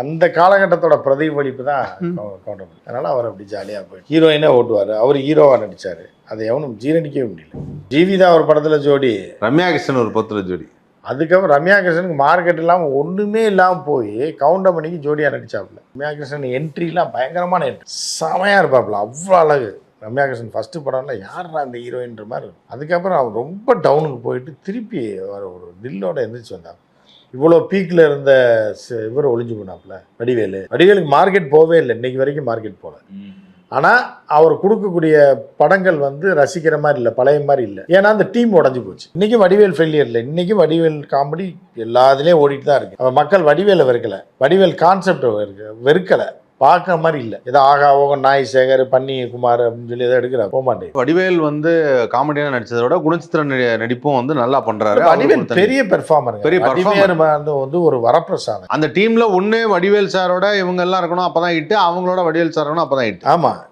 அந்த காலகட்டத்தோட பிரதிபலிப்பு தான் கவுண்டமணி அதனால அவர் அப்படி ஜாலியாக போயிட்டு ஹீரோயினே ஓட்டுவார். அவர் ஹீரோவாக நடிச்சார். அதை எவனும் ஜீரணிக்கவே முடியல. ஜீவிதா ஒரு படத்தில் ஜோடி. ரம்யா கிருஷ்ணன் ஒரு பத்துல ஜோடி. அதுக்கப்புறம் ரம்யா கிருஷ்ணனுக்கு மார்க்கெட் இல்லாமல் ஒன்றுமே இல்லாமல் போய் கவுண்டமணிக்கு ஜோடியாக நடிச்சாப்புல. ரம்யா கிருஷ்ணன் என்ட்ரிலாம் பயங்கரமான என்ட்ரி செமையாக இருப்பாப்புல. அவ்வளோ அழகு. ரம்யா கிருஷ்ணன் ஃபஸ்ட்டு படம்ல யாரா அந்த ஹீரோயின்ற மாதிரி இருக்கும். அதுக்கப்புறம் அவர் ரொம்ப டவுனுக்கு போயிட்டு திருப்பி ஒரு தில்லோட எந்திரிச்சு வந்தார் இவ்வளோ பீக்கில் இருந்த ச- இவர் ஒளிஞ்சு போனாப்புல வடிவேலு. வடிவேலுக்கு மார்க்கெட் போவே இல்லை இன்னைக்கு வரைக்கும் மார்க்கெட் போகல ஆனால் அவர் கொடுக்கக்கூடிய படங்கள் வந்து ரசிக்கிற மாதிரி இல்லை பழைய மாதிரி இல்லை. ஏன்னா அந்த டீம் உடஞ்சி போச்சு. இன்றைக்கும் வடிவேல் ஃபெயிலியர் இல்லை. இன்றைக்கும் வடிவேல் காமெடி எல்லாத்துலேயும் ஓடிட்டு தான் இருக்கு. மக்கள் வடிவேலை வெறுக்கலை. வடிவேல் கான்செப்ட் வெறுக்கலை. பார்க்குற மாதிரி இல்லை. ஏதோ ஆகா ஓகம் நாய் சேகர் பன்னி குமார் அப்படின்னு சொல்லி எதோ எடுக்கிற போக மாட்டேங்குது. வடிவேல் வந்து காமெடியான நடிச்சதை விட குணச்சித்திர நடி- நடிப்பும் வந்து நல்லா பண்றாரு. வடிவேல் பெரிய பெர்ஃபார்மர் பெரிய வடிவேல் வந்து ஒரு வரப்பிரசாதம். அந்த டீம்ல ஒண்ணு வடிவேல் சாரோட இவங்க எல்லாம் இருக்கணும் அப்பதான் இட்டு அவங்களோட வடிவேல் சார் இருக்கணும் அப்பதான் இட்டு ஆமாம்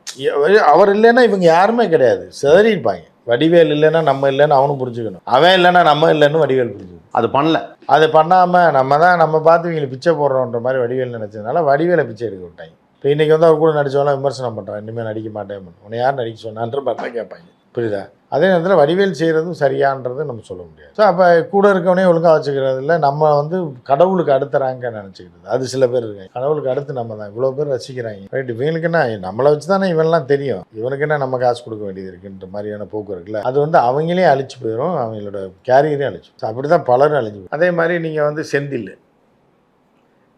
அவர் இல்லைன்னா இவங்க யாருமே கிடையாது. சிதறிப்பாங்க வடிவேல் இல்லைன்னா நம்ம இல்லைன்னு அவனும் புரிஞ்சுக்கணும். அவன் இல்லைன்னா நம்ம இல்லைன்னு வடிவேல் புரிஞ்சுக்கணும். அது பண்ணல. அது பண்ணாமல் நம்ம தான் நம்ம பார்த்து இவங்களை பிச்சை போடுறோன்ற மாதிரி வடிவேல் நினச்சதுனால வடிவேலை பிச்சை எடுக்க விட்டாங்க. இப்போ இன்றைக்கி வந்து அவர் கூட நடிச்சவங்களாம் விமர்சனம் பண்ணுறான் இனிமேல் நடிக்க மாட்டேன் உன்னை யார் நடிக்க சொன்னான்ற பார்த்தா கேட்பாங்க. புரியுதா? அதே நேரத்தில் வடிவேல் செய்கிறதும் சரியான்றது நம்ம சொல்ல முடியாது. ஸோ அப்போ கூட இருக்கவனே ஒழுங்காக வச்சுக்கிறது இல்லை. நம்ம வந்து கடவுளுக்கு அடுத்த ரேங்கை நினச்சிக்கிறது. அது சில பேர் இருக்காங்க. கடவுளுக்கு அடுத்து நம்ம தான். இவ்வளோ பேர் ரசிக்கிறாங்க. ரைட் இவங்களுக்கு என்ன? நம்மளை வச்சு தானே இவன்லாம் தெரியும். இவனுக்கு என்ன நம்ம காசு கொடுக்க வேண்டியது இருக்குன்ற மாதிரியான போக்கு இருக்குல்ல? அது வந்து அவங்களே அழிச்சு போயிடும் அவங்களோட கேரியரே அழிச்சு அப்படி தான் பலரும் அழிஞ்சு அதே மாதிரி நீங்கள் வந்து செந்தில்.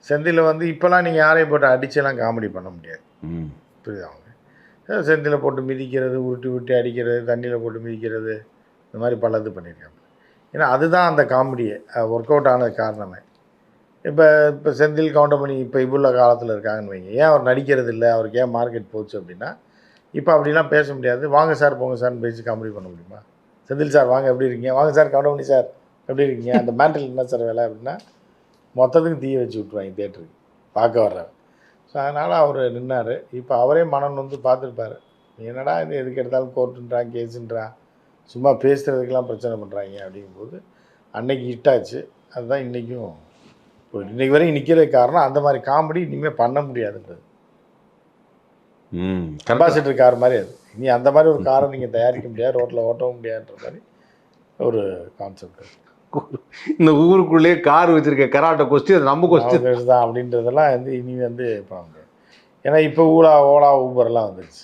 செந்தில் வந்து இப்போலாம் நீங்கள் யாரையும் போட்டு அடிச்செல்லாம் காமெடி பண்ண முடியாது. ம். புரியுதா அவங்க செந்தில் போட்டு மிதிக்கிறது உருட்டி உருட்டி அடிக்கிறது தண்ணியில் போட்டு மிதிக்கிறது இந்த மாதிரி பல இது பண்ணியிருக்காங்க ஏன்னா அதுதான் அந்த காமெடியை ஒர்க் அவுட் ஆனது காரணமே. இப்போ இப்போ செந்தில் கவுண்டமணி இப்போ இவ்வளோ காலத்தில் இருக்காங்கன்னு வைங்க. ஏன் அவர் நடிக்கிறது இல்லை? அவருக்கு ஏன் மார்க்கெட் போச்சு அப்படின்னா இப்போ அப்படிலாம் பேச முடியாது. வாங்க சார் போங்க சார்னு பேசி காமெடி பண்ண முடியுமா? செந்தில் சார் வாங்க எப்படி இருக்கீங்க? வாங்க சார் கவுண்டமணி சார் எப்படி இருக்கீங்க? அந்த மேண்டல் என்ன சார் வேலை அப்படின்னா மொத்தத்துக்கு தீய வச்சு விட்ருவாங்க தேட்டருக்கு பார்க்க வர்றாரு ஸோ அதனால் அவர் நின்னார். இப்போ அவரே மனம் வந்து பார்த்துருப்பாரு. என்னடா இது எதுக்கு எடுத்தாலும் கோர்ட்டுன்றான் கேஸுன்றான் சும்மா பேசுகிறதுக்கெல்லாம் பிரச்சனை பண்ணுறாங்க அப்படிங்கும்போது அன்னைக்கு ஹிட்டாச்சு அதுதான் இன்றைக்கும் இன்றைக்கி வரைக்கும் நிற்கிறதுக்கு காரணம். அந்த மாதிரி காமெடி இனிமேல் பண்ண முடியாதுன்றது. கம்பாசிட்டர் கார் மாதிரி அது. இனி அந்த மாதிரி ஒரு காரை நீங்கள் தயாரிக்க முடியாது ரோட்டில் ஓட்டவும் முடியாதுன்ற மாதிரி ஒரு கான்செப்ட் இந்த ஊருக்குள்ளேயே கார் வச்சிருக்க கராட்டை கொஸ்டி அது நம்ம கொஸ்டி தான் அப்படின்றதெல்லாம் வந்து இனி வந்து பண்ண ஏன்னா இப்போ ஊலா ஓலா ஊபர்லாம் வந்துருச்சு.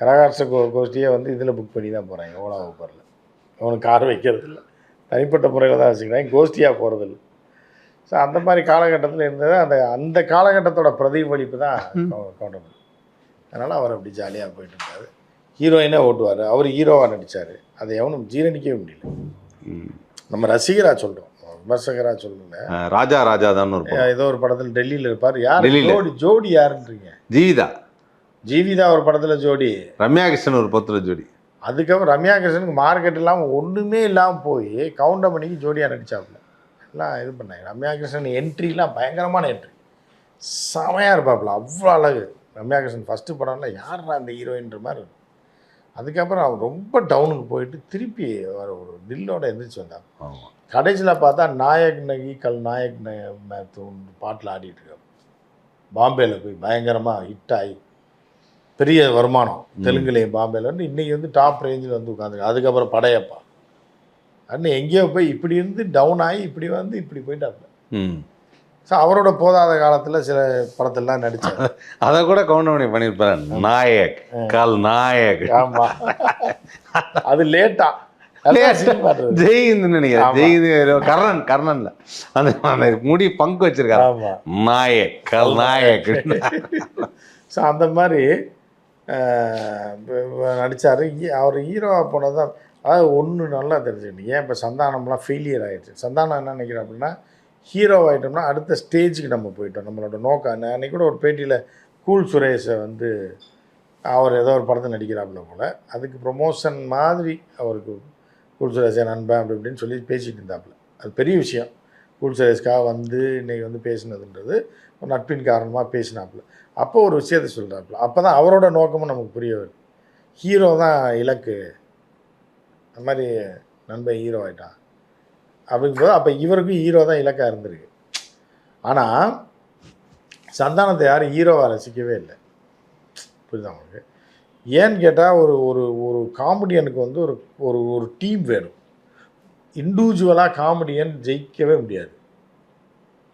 கரகாட்ச கோ கோஷ்டியே வந்து இதில் புக் பண்ணி தான் போகிறாங்க ஓலா ஊபரில். அவனுக்கு கார் வைக்கிறது இல்லை தனிப்பட்ட முறையில் தான் வச்சுக்கிறாங்க கோஷ்டியாக போகிறது இல்லை ஸோ அந்த மாதிரி காலகட்டத்தில் இருந்தது அந்த அந்த காலகட்டத்தோட பிரதிபலிப்பு தான் கவுண்டமணி அதனால் அவர் அப்படி ஜாலியாக போயிட்டு இருந்தார் ஹீரோயினே ஓட்டுவார். அவர் ஹீரோவாக நடித்தார் அதை எவனும் ஜீரணிக்கவே முடியல. ம். நம்ம ரசிகராக சொல்கிறோம் விமர்சகராக சொல்லல ராஜா ராஜா தான் ஒரு. ஏதோ ஒரு படத்தில் டெல்லியில் இருப்பார். யார். ஜோடி ஜோடி யாருன்றீங்க? ஜீவிதா. ஜீவிதா ஒரு படத்தில் ஜோடி. ரம்யா கிருஷ்ணன் ஒரு பத்துல ஜோடி. அதுக்கப்புறம் ரம்யா கிருஷ்ணனுக்கு மார்க்கெட் இல்லாமல் ஒன்றுமே இல்லாமல் போய் கவுண்டமணிக்கு ஜோடியாக நடிச்சாப்புல. எல்லாம் இது பண்ணாங்க. ரம்யா கிருஷ்ணன் என்ட்ரிலாம் பயங்கரமான என்ட்ரி செமையாக இருப்பாப்புல. அவ்வளோ அழகு. ரம்யா கிருஷ்ணன் ஃபஸ்ட்டு படம்ல யாரா அந்த ஹீரோயின்ற மாதிரி இருக்கும். அதுக்கப்புறம் அவர் ரொம்ப டவுனுக்கு போயிட்டு திருப்பி அவர் ஒரு தில்லோட எந்திரிச்சு வந்தார் ஆமா. கடைசியில் பார்த்தா நாயக் நகி கல் நாயக் மேத்தூன் பாட்டில் ஆடிட்டு இருக்காரு பாம்பேல போய் பயங்கரமாக ஹிட் ஆகி பெரிய வருமானம் தெலுங்குலேயும் பாம்பேல வந்து இன்றைக்கி வந்து டாப் ரேஞ்சில் வந்து உட்காந்துருக்கு அதுக்கப்புறம் படையப்பா. அண்ணன் எங்கேயோ போய் இப்படி இருந்து டவுன் ஆகி இப்படி வந்து இப்படி போயிட்டாப்புல ம். ஸோ அவரோட போதாத காலத்தில் சில படத்தெல்லாம் நடித்தார் அத கூட கவுண்டமணி பண்ணியிருப்பாரு. நாயக் கால் நாயக். ஆமாம் அது லேட்டா. ஜெயிந்து நினைக்கிறேன். ஜெயிந்து கர்ணன் கர்ணன்ல. அந்த அந்த முடி பங்கு வச்சிருக்காரு. நாயக் கல் நாயக். ஸோ அந்த மாதிரி நடித்தார் அவர் ஹீரோவாக போனது தான் அதாவது ஒன்று நல்லா தெரிஞ்சுக்கணும். ஏன் இப்போ சந்தானம்லாம் ஃபெயிலியர் ஆயிடுச்சு. சந்தானம் என்ன நினைக்கிறேன் அப்படின்னா ஹீரோ ஆகிட்டோம்னா அடுத்த ஸ்டேஜுக்கு நம்ம போயிட்டோம். நம்மளோட நோக்கம் அன்னை- அன்னைக்கு கூட ஒரு பேட்டியில் கூல் சுரேஷை வந்து அவர் ஏதோ ஒரு படத்தில் நடிக்கிறாப்புல போல். அதுக்கு ப்ரொமோஷன் மாதிரி அவருக்கு கூல் சுரேஷை நண்பன் அப்படி இப்படின்னு சொல்லி பேசிகிட்டு இருந்தாப்புல. அது பெரிய விஷயம். கூல் சுரேஷ்காக வந்து இன்னைக்கு வந்து பேசினதுன்றது ஒரு நட்பின் காரணமாக பேசினாப்புல. அப்போ ஒரு விஷயத்த சொல்கிறாப்புல அப்போ தான் அவரோட நோக்கமும் நமக்கு புரிய வருது. ஹீரோ தான் இலக்கு. அந்த மாதிரி நண்பன் ஹீரோ ஆகிட்டான் அப்படிங்கும்போது அப்போ இவருக்கும் ஹீரோ தான் இலக்காக இருந்திருக்கு. ஆனால் சந்தானத்தை யாரும் ஹீரோவாக ரசிக்கவே இல்லை. புரியுதா உங்களுக்கு? ஏன்னு கேட்டால் ஒரு ஒரு ஒரு காமெடியனுக்கு வந்து ஒரு ஒரு ஒரு டீம் வேணும். இண்டிவிஜுவலாக காமெடியன் ஜெயிக்கவே முடியாது.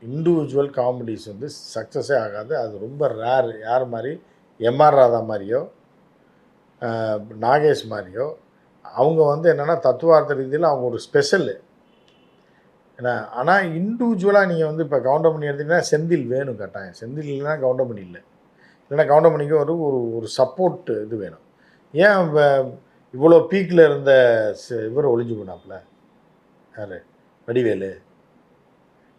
இண்டிவிஜுவல் காமெடிஸ் வந்து சக்ஸஸே ஆகாது. அது ரொம்ப ரேர் யார் மாதிரி? எம்ஆர் ராதா மாதிரியோ நாகேஷ் மாதிரியோ அவங்க வந்து என்னென்னா தத்துவார்த்த ரீதியில் அவங்க ஒரு ஸ்பெஷலு ஏன்னா ஆனால் இண்டிவிஜுவலாக நீங்கள் வந்து இப்போ கவுண்டமணி எடுத்தீங்கன்னா செந்தில் வேணும் கட்டாயம். செந்தில் இல்லைன்னா கவுண்டமணி இல்லை. இல்லைன்னா கவுண்டமணிக்கு ஒரு ஒரு ஒரு சப்போர்ட் இது வேணும். ஏன் இவ்வளோ பீக்கில் இருந்த இவர் ஒளிஞ்சு போனாப்புல? யார்? வடிவேலு.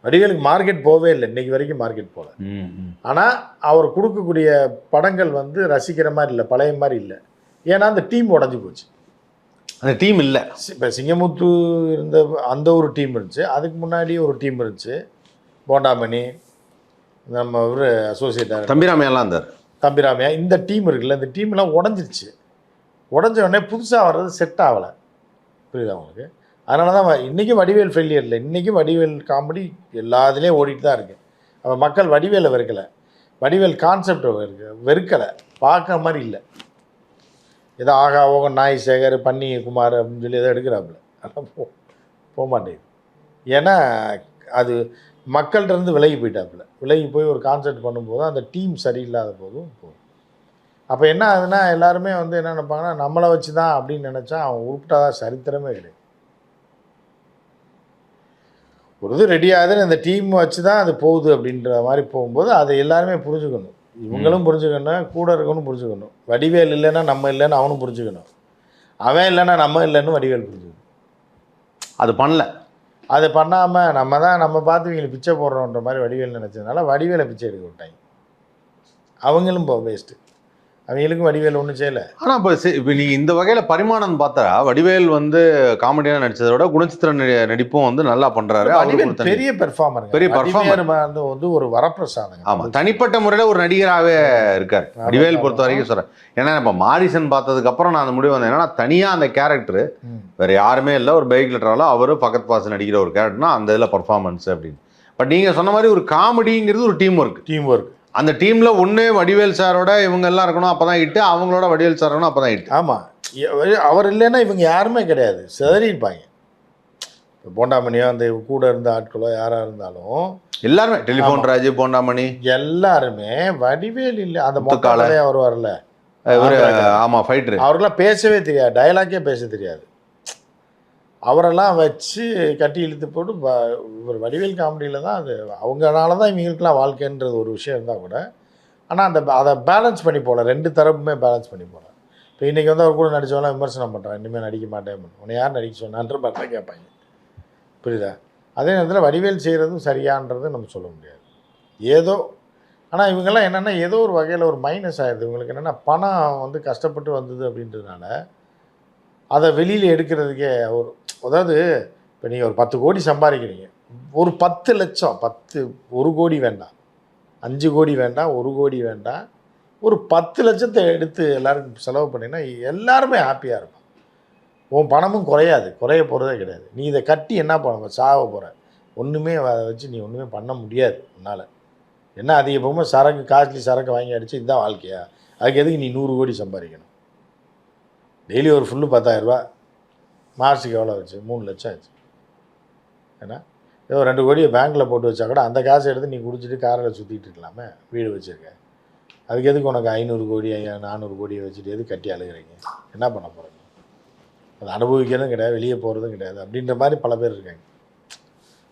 வடிவேலுக்கு மார்க்கெட் போகவே இல்லை. இன்னைக்கு வரைக்கும் மார்க்கெட் போகல. ஆனால் அவர் கொடுக்கக்கூடிய படங்கள் வந்து ரசிக்கிற மாதிரி இல்லை பழைய மாதிரி இல்லை. ஏன்னா அந்த டீம் உடஞ்சி போச்சு. அந்த டீம் இல்ல. இப்போ சிங்கமுத்து இருந்த அந்த ஒரு டீம் இருந்துச்சு. அதுக்கு முன்னாடி ஒரு டீம் இருந்துச்சு. போண்டாமணி நம்ம ஒரு அசோசியேட் தம்பிராமையெல்லாம் இருந்தார். தம்பிராமையா இந்த டீம் இருக்குல்ல இந்த டீம்லாம் உடஞ்சிருச்சு. உடஞ்ச உடனே புதுசாக வர்றது செட் ஆகலை. புரியுதா உங்களுக்கு? அதனால தான் இன்னைக்கும் வடிவேல் ஃபெயிலியர் இல்லை. இன்றைக்கும் வடிவேல் காமெடி எல்லா இதுலேயும் ஓடிட்டு தான் இருக்கு. அப்போ மக்கள் வடிவேலை வெறுக்கலை. வடிவேல் கான்செப்டை வெறுக்க வெறுக்கலை. பார்க்குற மாதிரி இல்லை. ஏதோ ஆகா ஓகம் நாய் சேகர் பன்னி குமார் அப்படின்னு சொல்லி ஏதோ எடுக்கிறாப்புல. ஆனால் போ போக மாட்டேங்குது. ஏன்னா அது மக்கள்கிட்ட இருந்து விலகி போயிட்டாப்புல. விலகி போய் ஒரு கான்சர்ட் பண்ணும்போது அந்த டீம் சரியில்லாத போதும் போகும். அப்போ என்ன ஆகுதுன்னா எல்லாருமே வந்து என்ன நினைப்பாங்கன்னா நம்மளை வச்சு தான் அப்படின்னு நினச்சா அவன் உருப்பிட்டாத சரித்திரமே கிடையாது. ஒரு இது ரெடி ஆகுதுன்னு அந்த டீம் வச்சு தான் அது போகுது அப்படின்ற மாதிரி போகும்போது அதை எல்லாருமே புரிஞ்சுக்கணும். இவங்களும் புரிஞ்சுக்கணும் கூட இருக்கணும் புரிஞ்சுக்கணும். வடிவேல் இல்லைன்னா நம்ம இல்லைன்னு அவனும் புரிஞ்சுக்கணும். அவன் இல்லைன்னா நம்ம இல்லைன்னு வடிவேல் புரிஞ்சுக்கணும். அது பண்ணல. அதை பண்ணாமல் நம்ம தான் நம்ம பார்த்து இவங்களுக்கு பிச்சை போடுறோன்ற மாதிரி வடிவேல் நினச்சதுனால வடிவேலை பிச்சை எடுக்க விட்டாங்க. அவங்களும் இப்போ வேஸ்ட்டு அவங்களுக்கும் வடிவேல் ஒன்றும் செய்யலை. ஆனா இப்போ இப்போ நீங்க இந்த வகையில பரிமாணம் பார்த்தா வடிவேல் வந்து காமெடியான நடிச்சதை விட குணச்சித்திர நடி- நடிப்பும் வந்து நல்லா பண்றாரு. அவருக்கு வடிவேல் பெரிய பெர்ஃபார்மர் பெரிய performer. வந்து ஒரு வரப்பிரசாதங்க. ஆமா தனிப்பட்ட முறையில ஒரு நடிகராகவே இருக்காரு. வடிவேல். பொறுத்த வரைக்கும் சொல்றேன். ஏன்னா இப்ப மாரிசன் பார்த்ததுக்கு அப்புறம் நான் அந்த முடிவு வந்தேன். ஏன்னா தனியா அந்த கேரக்டர். வேற யாருமே இல்லை. ஒரு பைக்ல ட்ராவலா அவரு பக்கத்து பாசம் நடிக்கிற ஒரு கேரக்டர்னா அந்த இதுல பர்ஃபார்மன்ஸ் அப்படின்னு பட் நீங்க சொன்ன மாதிரி ஒரு காமெடிங்கிறது ஒரு டீம் ஒர்க் டீம் ஒர்க் அந்த டீம்ல ஒண்ணு வடிவேல் சாரோட இவங்க எல்லாம் இருக்கணும் அப்பதான் இட்டு அவங்களோட வடிவேல் சார் இருக்கணும் அப்பதான் இட்டு ஆமாம் அவர் இல்லைன்னா இவங்க யாருமே கிடையாது. சிதறியிருப்பாங்க. இப்போ போண்டாமணியோ அந்த கூட இருந்த ஆட்களோ யாராக இருந்தாலும். எல்லாருமே. டெலிஃபோன் ராஜு போண்டாமணி. எல்லாருமே வடிவேல் இல்லை. அந்த. மொத்தக்காலே. அவர் வரல. இவரு ஆந்திரா. ஆமா ஃபைட்டர் அவருக்கெல்லாம் பேசவே தெரியாது. டயலாக்கே பேச தெரியாது. அவரெல்லாம் வச்சு கட்டி இழுத்து போட்டு ஒரு வடிவேல் காமெடியில் தான் அது அவங்கனால தான் இவங்களுக்குலாம் வாழ்க்கைன்றது ஒரு விஷயம் இருந்தால் கூட ஆனால் அந்த அதை பேலன்ஸ் பண்ணி போகல. ரெண்டு தரப்புமே பேலன்ஸ் பண்ணி போகல. இப்போ இன்றைக்கி வந்து அவர் கூட நடிச்சவங்களாம் விமர்சனம் பண்ணுறான் இனிமேல் நடிக்க மாட்டேன் உன்னை யார் நடிக்க சொன்னான்ற பார்த்தா கேட்பாங்க. புரியுதா? அதே நேரத்தில் வடிவேல் செய்கிறதும் சரியான்றது நம்ம சொல்ல முடியாது. ஏதோ ஆனால் இவங்கெல்லாம் என்னென்னா ஏதோ ஒரு வகையில் ஒரு மைனஸ் ஆயிடுது. இவங்களுக்கு என்னென்னா பணம் வந்து கஷ்டப்பட்டு வந்தது அப்படின்றதுனால அதை வெளியில் எடுக்கிறதுக்கே ஒரு அதாவது இப்போ நீங்கள் ஒரு பத்து கோடி சம்பாதிக்கிறீங்க. ஒரு பத்து லட்சம் பத்து ஒரு கோடி வேண்டாம். அஞ்சு கோடி வேண்டாம் ஒரு கோடி வேண்டாம். ஒரு பத்து லட்சத்தை எடுத்து எல்லாருக்கும் செலவு பண்ணிங்கன்னா எல்லாருமே ஹாப்பியாக இருக்கும் உன் பணமும் குறையாது. குறைய போகிறதே கிடையாது. நீ இதை கட்டி என்ன பண்ண சாக போகிற ஒன்றுமே அதை வச்சு நீ ஒன்றுமே பண்ண முடியாது உன்னால். என்ன அதிகபட்சமாக சரக்கு காஸ்ட்லி சரக்கு வாங்கி அடிச்சு இதுதான் வாழ்க்கையா? அதுக்கு எதுக்கு நீ நூறு கோடி சம்பாதிக்கணும்? டெய்லி ஒரு ஃபுல்லு பத்தாயிரரூபா மார்ச்சுக்கு எவ்வளோ ஆச்சு? மூணு லட்சம் ஆச்சு. ஏன்னா ஏதோ ரெண்டு கோடியை பேங்க்கில் போட்டு வச்சா கூட அந்த காசை எடுத்து நீ குடிச்சிட்டு காரில் சுற்றிட்டு இருக்கலாமே வீடு வச்சுருக்க. அதுக்கு எதுக்கு உனக்கு ஐநூறு கோடி ஐயா நானூறு கோடியை வச்சுட்டு எதுக்கு கட்டி அழுகுறீங்க? என்ன பண்ண போகிறீங்க அதை அனுபவிக்கிறதும் கிடையாது வெளியே போகிறதும் கிடையாது அப்படின்ற மாதிரி பல பேர் இருக்காங்க.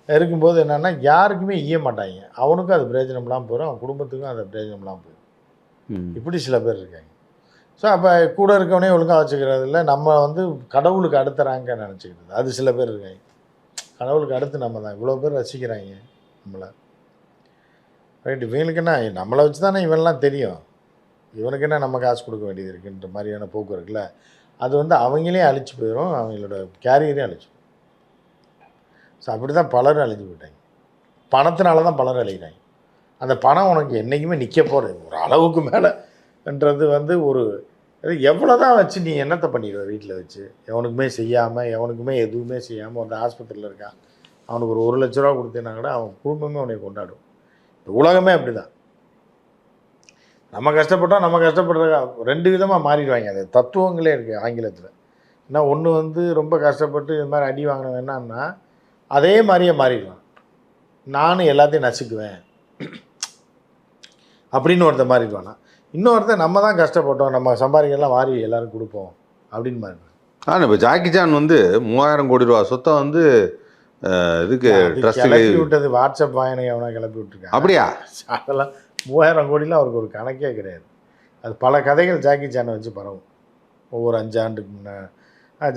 இருக்கும்போது என்னென்னா யாருக்குமே ஈய மாட்டாங்க. அவனுக்கும் அது பிரயோஜனம் இல்லாமல் போயிடும் அவன் குடும்பத்துக்கும் அது பிரயோஜனம் இல்லாமல் போயிடும் இப்படி சில பேர் இருக்காங்க. ஸோ அப்போ கூட இருக்கவனே ஒழுங்காக வச்சுக்கிறது இல்லை. நம்ம வந்து கடவுளுக்கு அடுத்த ரேங்கை நினச்சிக்கிறது அது சில பேர் இருக்காங்க. கடவுளுக்கு அடுத்து நம்ம தான். இவ்வளோ பேர் ரசிக்கிறாங்க நம்மளை. ரைட் இவங்களுக்குன்னா நம்மளை வச்சு தானே இவன்லாம் தெரியும். இவனுக்கு என்ன நம்ம காசு கொடுக்க வேண்டியது இருக்குன்ற மாதிரியான போக்கு இருக்குல்ல. அது வந்து அவங்களே அழிச்சு போயிடும் அவங்களோட கேரியரே அழிச்சு ஸோ அப்படி தான் பலரும் அழிஞ்சு போயிட்டாங்க. பணத்தினால தான் பலரும் அழிகிறாங்க. அந்த பணம் உனக்கு என்றைக்குமே நிற்க போகிறது ஒரு அளவுக்கு மேலேன்றது வந்து ஒரு அது எவ்வளோ தான் வச்சு நீ என்னத்தை பண்ணிடுவ வீட்டில் வச்சு? எவனுக்குமே செய்யாமல் எவனுக்குமே எதுவுமே செய்யாமல் வந்து ஆஸ்பத்திரியில் இருக்கான். அவனுக்கு ஒரு ஒரு லட்ச ரூபா கொடுத்தேன்னா கூட அவன் குடும்பமே அவனை கொண்டாடும். இந்த உலகமே அப்படி தான் நம்ம கஷ்டப்பட்டோம் நம்ம கஷ்டப்படுற ரெண்டு விதமாக மாறிடுவாங்க அது. தத்துவங்களே இருக்குது ஆங்கிலத்தில். ஏன்னா ஒன்று வந்து ரொம்ப கஷ்டப்பட்டு இது மாதிரி அடி வாங்கினவன் என்னன்னா அதே மாதிரியே மாறிடுவான். நானும் எல்லாத்தையும் நசுக்குவேன். அப்படின்னு ஒருத்தன் மாறிடுவானா. இன்னொருத்தன் நம்ம தான் கஷ்டப்பட்டோம் நம்ம சம்பாதிக்கலாம் வாரி எல்லாரும் கொடுப்போம் அப்படின்னு ஆனால் இப்போ ஜாக்கி சான் வந்து மூவாயிரம் கோடி ரூபா சொத்தை வந்து இதுக்கு கிளப்பி விட்டது வாட்ஸ்அப் வாயனை எவனா கிளப்பி விட்டுருக்கான். அப்படியா? அதெல்லாம் மூவாயிரம் கோடிலாம் அவருக்கு ஒரு கணக்கே கிடையாது. அது பல கதைகள் ஜாக்கி சானை வச்சு பரவும். ஒவ்வொரு அஞ்சு ஆண்டுக்கு முன்னே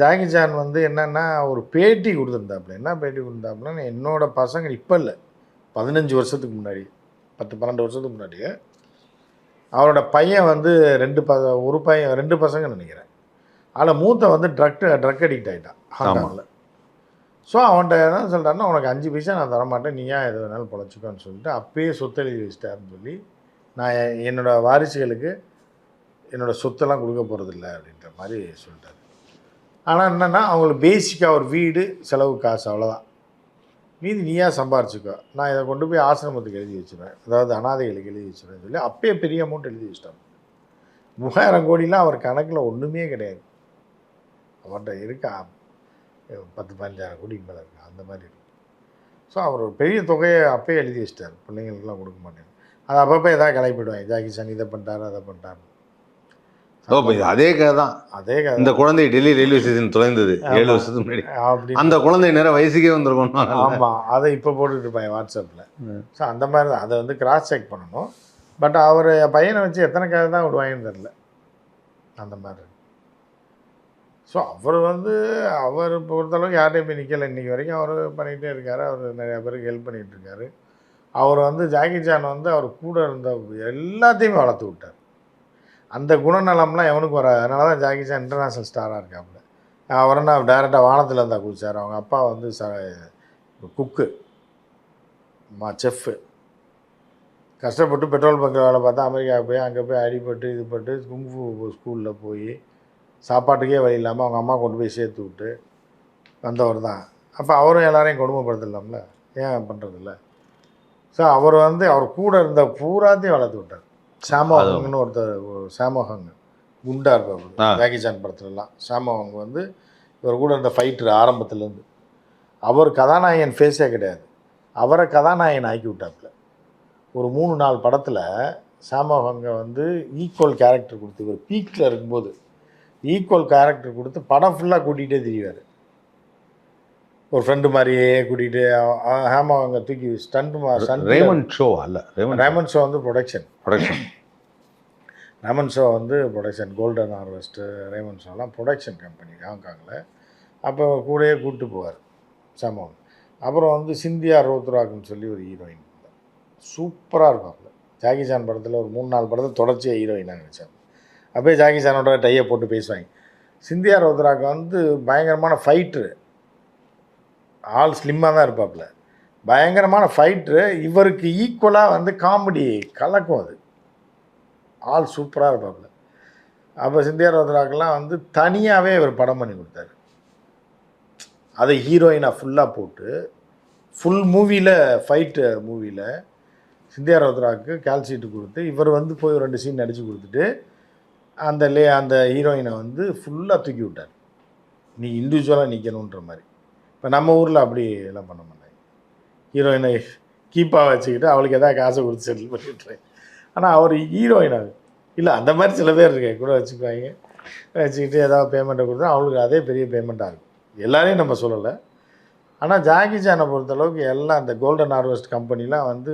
ஜாக்கி சான் வந்து என்னென்னா ஒரு பேட்டி கொடுத்துருந்தாப்புல. என்ன பேட்டி கொடுத்தாப்புலன்னா என்னோட பசங்க இப்போ இல்லை. பதினஞ்சு வருஷத்துக்கு முன்னாடி பத்து பன்னெண்டு வருஷத்துக்கு முன்னாடி அவரோட பையன் வந்து ரெண்டு ப ஒரு பையன் ரெண்டு பசங்க நினைக்கிறேன். அதில் மூத்த வந்து ட்ரக் ட்ரக் அடிக்ட் ஆகிட்டான் ஹாங்காங்கில் ஸோ அவன்கிட்ட என்ன சொல்கிறான்னா உனக்கு அஞ்சு பைசா நான் தரமாட்டேன் நீ ஏன் எது வேணாலும் பொழைச்சிக்கோன்னு சொல்லிட்டு அப்பயே சொத்து எழுதி வச்சிட்டாருன்னு சொல்லி நான் எ- என்னோட வாரிசுகளுக்கு என்னோட சொத்தெல்லாம் கொடுக்க போகிறதில்ல அப்படின்ற மாதிரி சொல்லிட்டாரு. ஆனால் என்னென்னா அவங்களுக்கு பேசிக்காக ஒரு வீடு செலவு காசு அவ்வளோதான் மீதி நீயா சம்பாரிச்சுக்கோ. நான் இதை கொண்டு போய் ஆசிரமத்துக்கு எழுதி வச்சுருவேன். அதாவது அனாதைகளுக்கு எழுதி வச்சுருவேன் சொல்லி அப்பயே பெரிய அமௌண்ட் எழுதி வச்சிட்டாங்க மூவாயிரம் கோடிலாம் அவர் கணக்கில் ஒன்றுமே கிடையாது. அவர்கிட்ட இருக்கா? பத்து பதினஞ்சாயிரம் கோடிக்கு மேலே இருக்கா? அந்த மாதிரி இருக்கு. ஸோ அவர் ஒரு பெரிய தொகையை அப்பயே எழுதி வச்சிட்டார். பிள்ளைங்களுக்குலாம் கொடுக்க மாட்டேன் அது அப்பப்போ எதாவது கிளப்பிடுவாங்க ஜாக்கி இதை பண்ணிட்டாரு அதை பண்ணிட்டாரு ஓ இப்போ அதே கதை தான். அதே கதை இந்த குழந்தை டெல்லி ரயில்வே ஸ்டேஷன் தொலைந்தது. ஏழு. வருஷத்துக்கு முன்னாடி. அப்படி அந்த குழந்தை நேரம் வயசுக்கே வந்திருக்கும் ஆமாம் அதை இப்போ போட்டுட்டு இருப்பாங்க வாட்ஸ்அப்பில். ஸோ அந்த மாதிரி தான். அதை வந்து கிராஸ் செக் பண்ணணும். பட் அவர் பையனை வச்சு எத்தனை கதை தான் விடுவாங்கன்னு தெரில அந்த மாதிரி ஸோ அவர் வந்து அவர் பொறுத்தளவுக்கு யார்கிட்டையும் போய் நிற்கலை இன்றைக்கி வரைக்கும் அவர் பண்ணிகிட்டே இருக்காரு. அவர் நிறையா பேருக்கு ஹெல்ப் பண்ணிகிட்டு இருக்காரு. அவர் வந்து ஜாக்கி சான் வந்து அவர் கூட இருந்த எல்லாத்தையுமே வளர்த்து விட்டார். அந்த குணநலம்லாம் எவனுக்கு வர அதனால தான் ஜாக்கி சான் இன்டர்நேஷ்னல் ஸ்டாராக இருக்காப்புல. அவர் டேரெக்டாக வானத்தில் இருந்தால் குதிச்சார் அவங்க அப்பா வந்து ச குக்கு. மா செஃப்பு கஷ்டப்பட்டு பெட்ரோல் பங்க்கில் வேலை பார்த்தா அமெரிக்கா போய் அங்கே போய் அடிபட்டு இது பட்டு குங்ஃபு ஸ்கூலில் போய் சாப்பாட்டுக்கே வழி இல்லாமல் அவங்க அம்மா கொண்டு போய் சேர்த்து விட்டு வந்தவர் தான். அப்போ அவரும் எல்லாரையும் கொடுமைப்படுத்தலாம்ல? ஏன் பண்ணுறதில்ல ஸோ அவர் வந்து அவர் கூட இருந்த பூராத்தையும் வளர்த்து விட்டார். சாமோஹங்னு ஒருத்தர் சாமோஹங் குண்டா. இருப்பார் சான் படத்துலலாம். சாமோஹங் வந்து இவர் கூட இருந்த ஃபைட்டர் ஆரம்பத்துலேருந்து. அவர் கதாநாயகன் ஃபேஸே கிடையாது. அவரை கதாநாயகன் ஆக்கி விட்டாப்புல. ஒரு மூணு நாலு படத்தில் சாமோஹங்க வந்து ஈக்குவல் கேரக்டர் கொடுத்து இவர் பீக்கில் இருக்கும்போது ஈக்குவல் கேரக்டர் கொடுத்து படம் ஃபுல்லாக கூட்டிகிட்டே திரிவார். ஒரு ஃப்ரெண்டு மாதிரியே கூட்டிகிட்டு ஹேமா அவங்க தூக்கி ஸ்டண்ட் ரேமன் ஷோ அல்ல ரேமன் ரேமன் ஷோ வந்து ப்ரொடக்ஷன் ப்ரொடக்ஷன் ரேமன் ஷோ வந்து ப்ரொடக்ஷன் கோல்டன் ஹார்வெஸ்ட்டு ரேமன் ஷோலாம் ப்ரொடக்ஷன் கம்பெனி ஹாங்காங்கில் அப்போ கூடயே கூப்பிட்டு போவார் சாமோன் அப்புறம் வந்து சிந்தியா ரோத்ராக்னு சொல்லி ஒரு ஹீரோயின் சூப்பராக இருப்பாப்புல ஜாக்கி சான் படத்தில் ஒரு மூணு நாலு படத்தில் தொடர்ச்சியாக ஹீரோயினாக நடிச்சாங்க அப்படியே ஜாக்கி சானோட டையை போட்டு பேசுவாங்க. சிந்தியா ரோத்ராக் வந்து பயங்கரமான ஃபைட்ரு ஆள் ஸ்லிம்மாக தான் இருப்பாப்புல. பயங்கரமான ஃபைட்ரு இவருக்கு ஈக்குவலாக வந்து காமெடி கலக்கும் அது. ஆள் சூப்பராக இருப்பாப்புல. அப்போ சிந்தியா ரோத்ராக்கெல்லாம் வந்து தனியாகவே இவர் படம் பண்ணி கொடுத்தாரு. அதை ஹீரோயினாக ஃபுல்லாக போட்டு ஃபுல் மூவியில் ஃபைட்டு மூவியில் சிந்தியா ரோத்ராக்கு கால்ஷீட்டு கொடுத்து இவர் வந்து போய் ரெண்டு சீன் நடித்து கொடுத்துட்டு அந்த லே அந்த ஹீரோயினை வந்து ஃபுல்லாக தூக்கி விட்டார். நீ இண்டிவிஜுவலாக நிற்கணுன்ற மாதிரி. இப்போ நம்ம ஊரில் அப்படி எல்லாம் பண்ண மாட்டாங்க. ஹீரோயினை கீப்பாக வச்சுக்கிட்டு அவளுக்கு எதாவது காசை கொடுத்து செட்டில் பண்ணிட்டுறேன் ஆனால் அவர் ஹீரோயின் அது. இல்லை அந்த மாதிரி சில பேர் இருக்கு கூட வச்சுக்குவாங்க வச்சுக்கிட்டு ஏதாவது பேமெண்ட்டை கொடுத்தா அவளுக்கு அதே பெரிய பேமெண்ட்டாக இருக்கும். எல்லாரையும் நம்ம சொல்லலை. ஆனால் ஜாக்கி சானை பொறுத்தளவுக்கு எல்லாம் அந்த கோல்டன் ஹார்வெஸ்ட் கம்பெனிலாம் வந்து